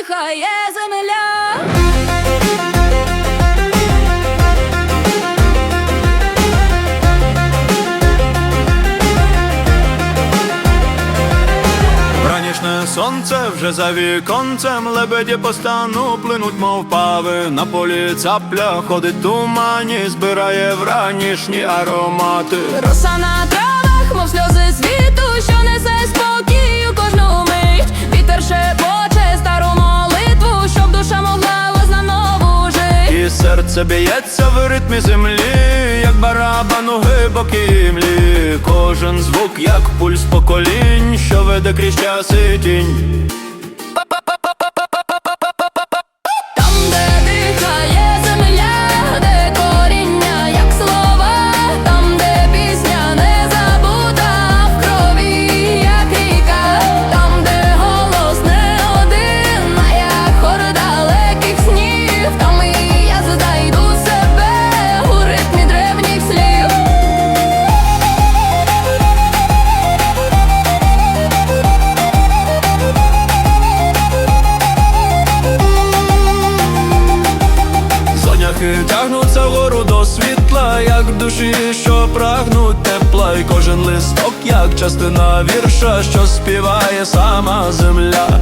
дихає земля. Ранішне сонце вже за віконцем, лебеді по стану плинуть, мов пави. На полі цапля ходить тумані, збирає вранішні аромати. Роса на травах, мов сльози світу, що несе спокій. Вітер серце б'ється в ритмі землі, як барабан у глибокій млі. Кожен звук, як пульс поколінь, що веде крізь час і тінь. Соняхи тягнуться вгору до світла, як душі, що прагнуть тепла, і кожен листок, як частина вірша, що співає сама земля.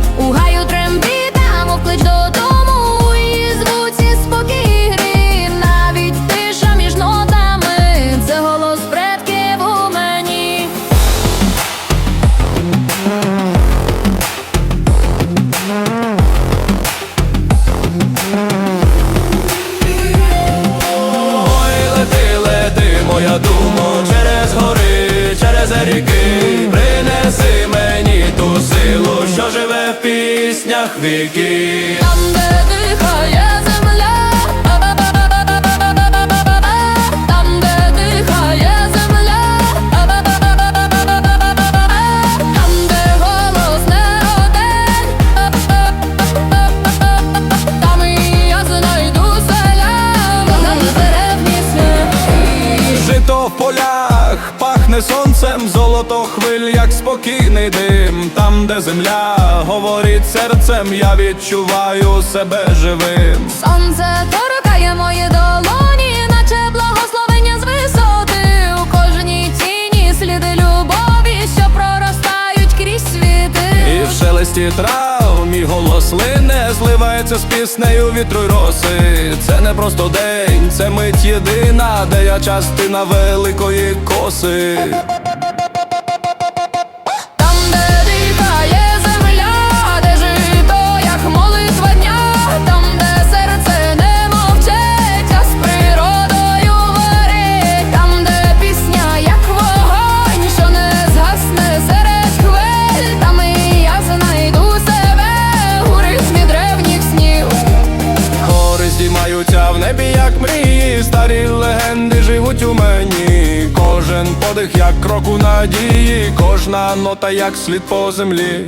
Ріки, принеси мені ту силу, що живе в піснях віків. Там, де дихає земля, там, де дихає земля, там, де голос не один, там і я знайду селя, там деревні. Жито в полях пахне сонцем, золото як спокійний дим. Там, де земля говорить серцем, я відчуваю себе живим. Сонце торкає мої долоні, наче благословення з висоти. У кожній тіні сліди любові, що проростають крізь світи. І в шелесті трав мій голос лине, зливається з піснею вітру й роси. Це не просто день, це мить єдина, де я частина великої коси. Здіймаються в небі, як мрії, старі легенди живуть у мені. Кожен подих, як крок у надії, кожна нота, як слід по землі.